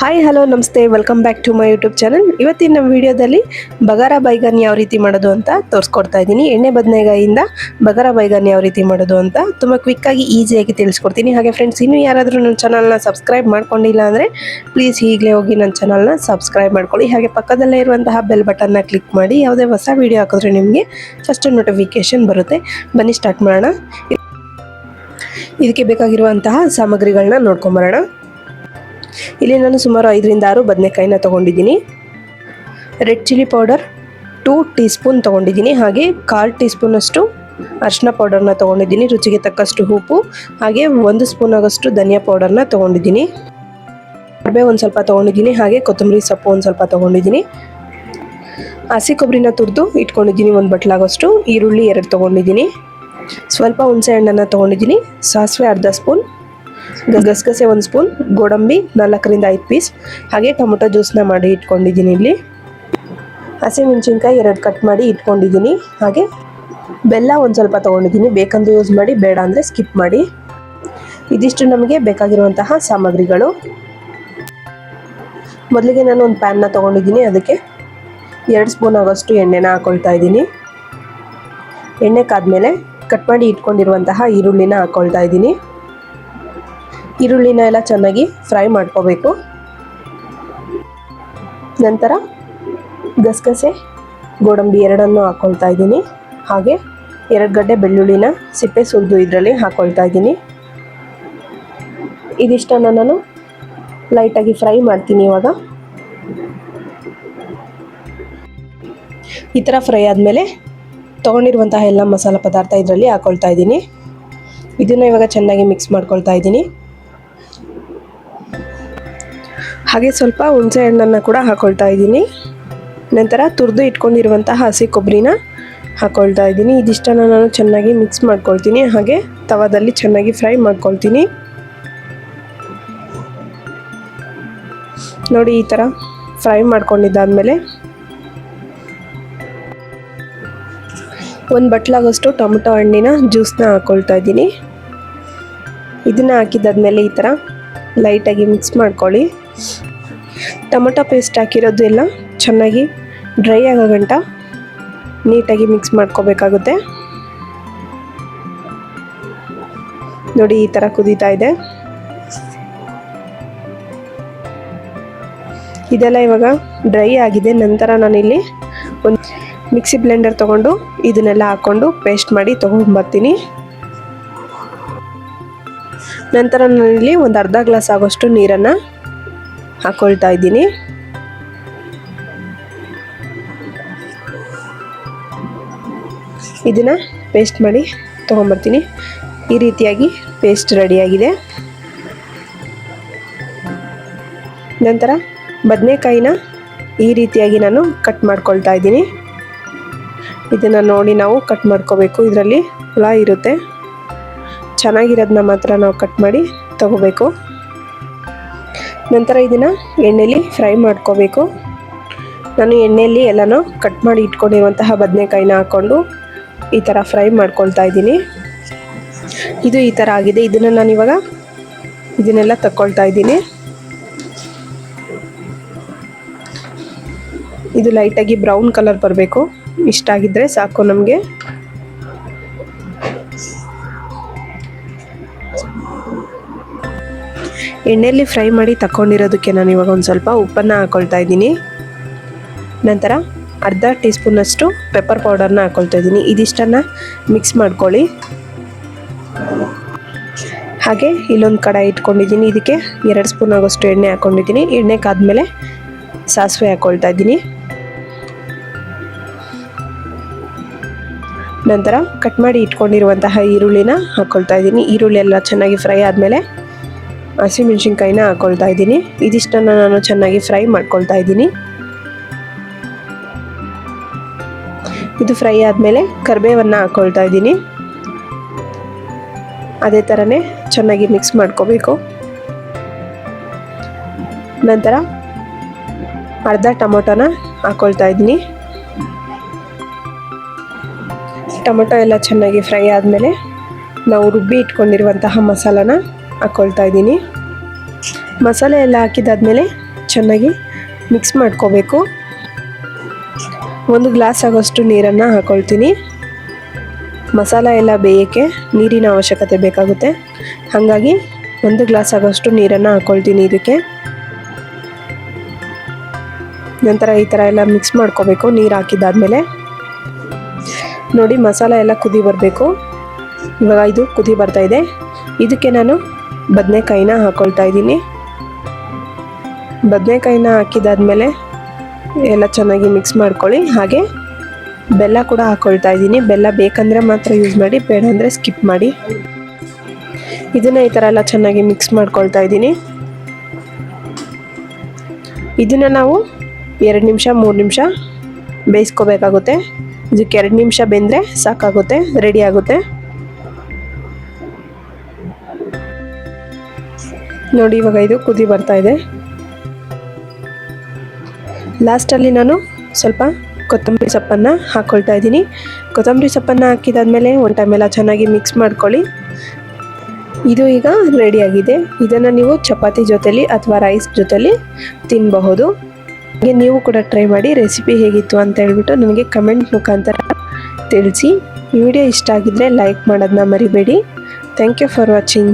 Hi hello namaste. Welcome back to my YouTube channel ಇವತ್ತಿನ ನಮ್ಮ ವಿಡಿಯೋದಲ್ಲಿ ಬಗಾರ ಬೈಗನ್ ಯಾವ ರೀತಿ ಮಾಡೋದು ಅಂತ ತೋರಿಸ್ಕೊಡ್ತಾ ಇದ್ದೀನಿ. ಎಣ್ಣೆ ಬದನೆಗಾಯಿಂದ ಬಗಾರ ಬೈಗನ್ ಯಾವ ರೀತಿ ಮಾಡೋದು ಅಂತ ತುಂಬ ಕ್ವಿಕ್ಕಾಗಿ ಈಸಿಯಾಗಿ ತಿಳಿಸ್ಕೊಡ್ತೀನಿ. ಹಾಗೆ ಫ್ರೆಂಡ್ಸ್ ಇನ್ನೂ ಯಾರಾದರೂ ನನ್ನ ಚಾನಲ್ನ ಸಬ್ಸ್ಕ್ರೈಬ್ ಮಾಡ್ಕೊಂಡಿಲ್ಲ ಅಂದರೆ ಪ್ಲೀಸ್ ಈಗಲೇ ಹೋಗಿ ನನ್ನ ಚಾನಲ್ನ ಸಬ್ಸ್ಕ್ರೈಬ್ ಮಾಡ್ಕೊಳ್ಳಿ. ಹಾಗೆ ಪಕ್ಕದಲ್ಲೇ ಇರುವಂತಹ ಬೆಲ್ ಬಟನ್ನ ಕ್ಲಿಕ್ ಮಾಡಿ, ಯಾವುದೇ ಹೊಸ ವೀಡಿಯೋ ಹಾಕಿದ್ರೆ ನಿಮಗೆ ಫಸ್ಟ್ ನೋಟಿಫಿಕೇಶನ್ ಬರುತ್ತೆ. ಬನ್ನಿ ಸ್ಟಾರ್ಟ್ ಮಾಡೋಣ. ಇದಕ್ಕೆ ಬೇಕಾಗಿರುವಂತಹ ಸಾಮಗ್ರಿಗಳನ್ನ ನೋಡ್ಕೊಂಬರೋಣ. ಇಲ್ಲಿ ನಾನು ಸುಮಾರು ಐದರಿಂದ ಆರು ಬದನೆಕಾಯಿನ ತೊಗೊಂಡಿದ್ದೀನಿ. Red chilli powder two teaspoon ತೊಗೊಂಡಿದ್ದೀನಿ. ಹಾಗೆ ಕಾಲು ಟೀ ಸ್ಪೂನಷ್ಟು ಅರಿಶಿನ ಪೌಡರ್ನ ತೊಗೊಂಡಿದ್ದೀನಿ. ರುಚಿಗೆ ತಕ್ಕಷ್ಟು ಉಪ್ಪು, ಹಾಗೆ ಒಂದು ಸ್ಪೂನ್ ಆಗೋಷ್ಟು ಧನಿಯಾ ಪೌಡರ್ನ ತೊಗೊಂಡಿದ್ದೀನಿ. ಕಡಿಮೆ ಒಂದು ಸ್ವಲ್ಪ ತೊಗೊಂಡಿದ್ದೀನಿ. ಹಾಗೆ ಕೊತ್ತಂಬರಿ ಸೊಪ್ಪು ಒಂದು ಸ್ವಲ್ಪ ತೊಗೊಂಡಿದ್ದೀನಿ. ಹಸಿ ಕೊಬ್ಬರಿನ ತುರಿದು ಇಟ್ಕೊಂಡಿದ್ದೀನಿ ಒಂದು ಬಟ್ಲಾಗೋಷ್ಟು. ಈರುಳ್ಳಿ ಎರಡು ತೊಗೊಂಡಿದ್ದೀನಿ. ಸ್ವಲ್ಪ ಹುಣಸೆ ಹಣ್ಣನ್ನು ತೊಗೊಂಡಿದ್ದೀನಿ. ಸಾಸಿವೆ ಅರ್ಧ ಸ್ಪೂನ್. ಗಸಗಸೆ ಒಂದು ಸ್ಪೂನ್, ಗೋಡಂಬಿ ನಾಲ್ಕರಿಂದ ಐದು ಪೀಸ್ ಹಾಗೆ ಟೊಮೊಟೊ ಜ್ಯೂಸ್ನ ಮಾಡಿ ಇಟ್ಕೊಂಡಿದ್ದೀನಿ ಇಲ್ಲಿ. ಹಸಿಮೆಣಸಿನ್ಕಾಯಿ ಎರಡು ಕಟ್ ಮಾಡಿ ಇಟ್ಕೊಂಡಿದ್ದೀನಿ. ಹಾಗೆ ಬೆಲ್ಲ ಒಂದು ಸ್ವಲ್ಪ ತೊಗೊಂಡಿದ್ದೀನಿ. ಬೇಕಂದ್ರೆ ಯೂಸ್ ಮಾಡಿ, ಬೇಡ ಅಂದರೆ ಸ್ಕಿಪ್ ಮಾಡಿ. ಇದಿಷ್ಟು ನಮಗೆ ಬೇಕಾಗಿರುವಂತಹ ಸಾಮಗ್ರಿಗಳು. ಮೊದಲಿಗೆ ನಾನು ಒಂದು ಪ್ಯಾನ್ನ ತೊಗೊಂಡಿದ್ದೀನಿ. ಅದಕ್ಕೆ ಎರಡು ಸ್ಪೂನ್ ಆಗೋಷ್ಟು ಎಣ್ಣೆನ ಹಾಕ್ಕೊಳ್ತಾ ಇದ್ದೀನಿ. ಎಣ್ಣೆ ಕಾದ್ಮೇಲೆ ಕಟ್ ಮಾಡಿ ಇಟ್ಕೊಂಡಿರುವಂತಹ ಈರುಳ್ಳಿನ ಹಾಕ್ಕೊಳ್ತಾ ಇದ್ದೀನಿ. ಈರುಳ್ಳಿನ ಎಲ್ಲ ಚೆನ್ನಾಗಿ ಫ್ರೈ ಮಾಡ್ಕೋಬೇಕು. ನಂತರ ಗಸಗಸೆ, ಗೋಡಂಬಿ ಎರಡನ್ನು ಹಾಕ್ಕೊಳ್ತಾ ಇದ್ದೀನಿ. ಹಾಗೆ ಎರಡು ಗಡ್ಡೆ ಬೆಳ್ಳುಳ್ಳಿನ ಸಿಪ್ಪೆ ಸುರಿದು ಇದರಲ್ಲಿ ಹಾಕ್ಕೊಳ್ತಾ ಇದ್ದೀನಿ. ಇದಿಷ್ಟನ್ನು ನಾನು ಲೈಟಾಗಿ ಫ್ರೈ ಮಾಡ್ತೀನಿ ಇವಾಗ. ಈ ಥರ ಫ್ರೈ ಆದಮೇಲೆ ತೊಗೊಂಡಿರುವಂತಹ ಎಲ್ಲ ಮಸಾಲೆ ಪದಾರ್ಥ ಇದರಲ್ಲಿ ಹಾಕ್ಕೊಳ್ತಾ ಇದ್ದೀನಿ. ಇದನ್ನು ಇವಾಗ ಚೆನ್ನಾಗಿ ಮಿಕ್ಸ್ ಮಾಡ್ಕೊಳ್ತಾ ಇದ್ದೀನಿ. ಹಾಗೆ ಸ್ವಲ್ಪ ಹುಣಸೆ ಹಣ್ಣನ್ನು ಕೂಡ ಹಾಕೊಳ್ತಾ ಇದ್ದೀನಿ. ನಂತರ ತುರಿದು ಇಟ್ಕೊಂಡಿರುವಂತಹ ಹಸಿ ಕೊಬ್ಬರಿನ ಹಾಕೊಳ್ತಾ ಇದ್ದೀನಿ. ಇದಿಷ್ಟನ್ನ ನಾನು ಚೆನ್ನಾಗಿ ಮಿಕ್ಸ್ ಮಾಡ್ಕೊಳ್ತೀನಿ. ಹಾಗೆ ತವಾದಲ್ಲಿ ಚೆನ್ನಾಗಿ ಫ್ರೈ ಮಾಡ್ಕೊಳ್ತೀನಿ. ನೋಡಿ ಈ ಥರ ಫ್ರೈ ಮಾಡ್ಕೊಂಡಿದ್ದಾದಮೇಲೆ ಒಂದು ಬಟ್ಲಾಗಷ್ಟು ಟೊಮೆಟೊ ಹಣ್ಣಿನ ಜ್ಯೂಸ್ನ ಹಾಕ್ಕೊಳ್ತಾ ಇದ್ದೀನಿ. ಇದನ್ನು ಹಾಕಿದ್ದಾದ್ಮೇಲೆ ಈ ಥರ ಲೈಟಾಗಿ ಮಿಕ್ಸ್ ಮಾಡ್ಕೊಳ್ಳಿ. ಟೊಮೊಟೊ ಪೇಸ್ಟ್ ಹಾಕಿರೋದು ಎಲ್ಲ ಚೆನ್ನಾಗಿ ಡ್ರೈ ಆಗೋ ಗಂಟ ನೀಟಾಗಿ ಮಿಕ್ಸ್ ಮಾಡ್ಕೋಬೇಕಾಗುತ್ತೆ. ನೋಡಿ ಈ ಥರ ಕುದೀತಾ ಇದೆ. ಇದೆಲ್ಲ ಇವಾಗ ಡ್ರೈ ಆಗಿದೆ. ನಂತರ ನಾನಿಲ್ಲಿ ಒಂದು ಮಿಕ್ಸಿ ಬ್ಲೆಂಡರ್ ತೊಗೊಂಡು ಇದನ್ನೆಲ್ಲ ಹಾಕ್ಕೊಂಡು ಪೇಸ್ಟ್ ಮಾಡಿ ತೊಗೊಂಡ್ಬರ್ತೀನಿ ನಂತರ ನಾನಿಲ್ಲಿ ಒಂದು ಅರ್ಧ ಗ್ಲಾಸ್ ಆಗೋಷ್ಟು ನೀರನ್ನು ಹಾಕ್ಕೊಳ್ತಾ ಇದ್ದೀನಿ. ಇದನ್ನು ಪೇಸ್ಟ್ ಮಾಡಿ ತೊಗೊಂಬರ್ತೀನಿ. ಈ ರೀತಿಯಾಗಿ ಪೇಸ್ಟ್ ರೆಡಿಯಾಗಿದೆ ನಂತರ ಬದನೆಕಾಯಿನ ಈ ರೀತಿಯಾಗಿ ನಾನು ಕಟ್ ಮಾಡ್ಕೊಳ್ತಾ ಇದ್ದೀನಿ. ಇದನ್ನು ನೋಡಿ ನಾವು ಕಟ್ ಮಾಡ್ಕೋಬೇಕು. ಇದರಲ್ಲಿ ಹುಳ ಇರುತ್ತೆ. ಚೆನ್ನಾಗಿರೋದನ್ನ ಮಾತ್ರ ನಾವು ಕಟ್ ಮಾಡಿ ತಗೋಬೇಕು. ನಂತರ ಇದನ್ನು ಎಣ್ಣೆಲಿ ಫ್ರೈ ಮಾಡ್ಕೋಬೇಕು. ನಾನು ಎಣ್ಣೆಯಲ್ಲಿ ಎಲ್ಲನೂ ಕಟ್ ಮಾಡಿ ಇಟ್ಕೊಂಡಿರುವಂತಹ ಬದನೆಕಾಯಿನ ಹಾಕ್ಕೊಂಡು ಈ ಥರ ಫ್ರೈ ಮಾಡ್ಕೊಳ್ತಾ ಇದ್ದೀನಿ. ಇದು ಈ ಥರ ಆಗಿದೆ. ಇದನ್ನು ನಾನು ಇವಾಗ ಇದನ್ನೆಲ್ಲ ತಕ್ಕೊಳ್ತಾ ಇದ್ದೀನಿ. ಇದು ಲೈಟಾಗಿ ಬ್ರೌನ್ ಕಲರ್ ಬರಬೇಕು. ಇಷ್ಟ ಆಗಿದ್ದರೆ ಸಾಕು ನಮಗೆ. ಎಣ್ಣೆಯಲ್ಲಿ ಫ್ರೈ ಮಾಡಿ ತಗೊಂಡಿರೋದಕ್ಕೆ ನಾನು ಇವಾಗ ಒಂದು ಸ್ವಲ್ಪ ಉಪ್ಪನ್ನು ಹಾಕ್ಕೊಳ್ತಾ ಇದ್ದೀನಿ. ನಂತರ ಅರ್ಧ ಟೀ ಸ್ಪೂನಷ್ಟು ಪೆಪ್ಪರ್ ಪೌಡರ್ನ ಹಾಕ್ಕೊಳ್ತಾ ಇದ್ದೀನಿ. ಇದಿಷ್ಟನ್ನು ಮಿಕ್ಸ್ ಮಾಡ್ಕೊಳ್ಳಿ. ಹಾಗೆ ಇಲ್ಲೊಂದು ಕಡಾಯಿ ಇಟ್ಕೊಂಡಿದ್ದೀನಿ. ಇದಕ್ಕೆ ಎರಡು ಸ್ಪೂನ್ ಆಗೋಷ್ಟು ಎಣ್ಣೆ ಹಾಕ್ಕೊಂಡಿದ್ದೀನಿ ಎಣ್ಣೆ ಕಾದ್ಮೇಲೆ ಸಾಸಿವೆ ಹಾಕ್ಕೊಳ್ತಾ ಇದ್ದೀನಿ. ನಂತರ ಕಟ್ ಮಾಡಿ ಇಟ್ಕೊಂಡಿರುವಂತಹ ಈರುಳ್ಳಿನ ಹಾಕ್ಕೊಳ್ತಾ ಇದ್ದೀನಿ. ಈರುಳ್ಳಿ ಎಲ್ಲ ಚೆನ್ನಾಗಿ ಫ್ರೈ ಆದಮೇಲೆ ಹಸಿಮೆಣ್ಸಿನ್ಕಾಯಿನ ಹಾಕ್ಕೊಳ್ತಾ ಇದ್ದೀನಿ. ಇದಿಷ್ಟನ್ನು ನಾನು ಚೆನ್ನಾಗಿ ಫ್ರೈ ಮಾಡ್ಕೊಳ್ತಾ ಇದ್ದೀನಿ. ಇದು ಫ್ರೈ ಆದಮೇಲೆ ಕರಿಬೇವನ್ನು ಹಾಕ್ಕೊಳ್ತಾ ಇದ್ದೀನಿ. ಅದೇ ಥರನೇ ಚೆನ್ನಾಗಿ ಮಿಕ್ಸ್ ಮಾಡ್ಕೋಬೇಕು. ನಂತರ ಅರ್ಧ ಟೊಮೊಟೊನ ಹಾಕ್ಕೊಳ್ತಾ ಇದ್ದೀನಿ. ಟೊಮೊಟೊ ಎಲ್ಲ ಚೆನ್ನಾಗಿ ಫ್ರೈ ಆದಮೇಲೆ ನಾವು ರುಬ್ಬಿ ಇಟ್ಕೊಂಡಿರುವಂತಹ ಮಸಾಲಾನ ಹಾಕ್ಕೊಳ್ತಾ ಇದ್ದೀನಿ. ಮಸಾಲೆ ಎಲ್ಲ ಹಾಕಿದಾದ್ಮೇಲೆ ಚೆನ್ನಾಗಿ ಮಿಕ್ಸ್ ಮಾಡ್ಕೋಬೇಕು. ಒಂದು ಗ್ಲಾಸ್ ಆಗೋಷ್ಟು ನೀರನ್ನು ಹಾಕ್ಕೊಳ್ತೀನಿ ಮಸಾಲ ಎಲ್ಲ ಬೇಯೋಕ್ಕೆ ನೀರಿನ ಅವಶ್ಯಕತೆ ಬೇಕಾಗುತ್ತೆ. ಹಾಗಾಗಿ ಒಂದು ಗ್ಲಾಸ್ ಆಗೋಷ್ಟು ನೀರನ್ನು ಹಾಕ್ಕೊಳ್ತೀನಿ ಇದಕ್ಕೆ. ನಂತರ ಈ ಥರ ಎಲ್ಲ ಮಿಕ್ಸ್ ಮಾಡ್ಕೋಬೇಕು ನೀರು ಹಾಕಿದ್ದಾದಮೇಲೆ. ನೋಡಿ ಮಸಾಲ ಎಲ್ಲ ಕುದಿ ಬರಬೇಕು. ಇವಾಗ ಇದು ಕುದಿ ಬರ್ತಾ ಇದೆ. ಇದಕ್ಕೆ ನಾನು ಬದನೆಕಾಯಿನ ಹಾಕ್ಕೊಳ್ತಾ ಇದ್ದೀನಿ. ಬದನೆಕಾಯಿನ ಹಾಕಿದಾದ್ಮೇಲೆ ಎಲ್ಲ ಚೆನ್ನಾಗಿ ಮಿಕ್ಸ್ ಮಾಡ್ಕೊಳ್ಳಿ. ಹಾಗೆ ಬೆಲ್ಲ ಕೂಡ ಹಾಕ್ಕೊಳ್ತಾ ಇದ್ದೀನಿ. ಬೆಲ್ಲ ಬೇಕಂದರೆ ಮಾತ್ರ ಯೂಸ್ ಮಾಡಿ, ಬೇಡ ಅಂದರೆ ಸ್ಕಿಪ್ ಮಾಡಿ. ಇದನ್ನು ಈ ಥರ ಎಲ್ಲ ಚೆನ್ನಾಗಿ ಮಿಕ್ಸ್ ಮಾಡ್ಕೊಳ್ತಾ ಇದ್ದೀನಿ. ಇದನ್ನು ನಾವು ಎರಡು ನಿಮಿಷ, ಮೂರು ನಿಮಿಷ ಬೇಯಿಸ್ಕೋಬೇಕಾಗುತ್ತೆ. ಇದಕ್ಕೆ ಎರಡು ನಿಮಿಷ ಬೆಂದರೆ ಸಾಕಾಗುತ್ತೆ ರೆಡಿ ಆಗುತ್ತೆ. ನೋಡಿ, ಇವಾಗ ಇದು ಕುದಿ ಬರ್ತಾ ಇದೆ. ಲಾಸ್ಟಲ್ಲಿ ನಾನು ಸ್ವಲ್ಪ ಕೊತ್ತಂಬರಿ ಸೊಪ್ಪನ್ನು ಹಾಕ್ಕೊಳ್ತಾ ಇದ್ದೀನಿ. ಕೊತ್ತಂಬರಿ ಸೊಪ್ಪನ್ನು ಹಾಕಿದಾದ್ಮೇಲೆ ಒಂದು ಟೈಮೆಲ್ಲ ಚೆನ್ನಾಗಿ ಮಿಕ್ಸ್ ಮಾಡ್ಕೊಳ್ಳಿ. ಇದು ಈಗ ರೆಡಿಯಾಗಿದೆ ಇದನ್ನು ನೀವು ಚಪಾತಿ ಜೊತೆಲಿ ಅಥವಾ ರೈಸ್ ಜೊತೆಲಿ ತಿನ್ನಬಹುದು ಹಾಗೆ ನೀವು ಕೂಡ ಟ್ರೈ ಮಾಡಿ ರೆಸಿಪಿ ಹೇಗಿತ್ತು ಅಂತ ಹೇಳ್ಬಿಟ್ಟು ನನಗೆ ಕಮೆಂಟ್ ಮುಖಾಂತರ ತಿಳಿಸಿ. ಈ ವಿಡಿಯೋ ಇಷ್ಟ ಆಗಿದ್ದರೆ ಲೈಕ್ ಮಾಡೋದನ್ನ ಮರಿಬೇಡಿ. Thank you for watching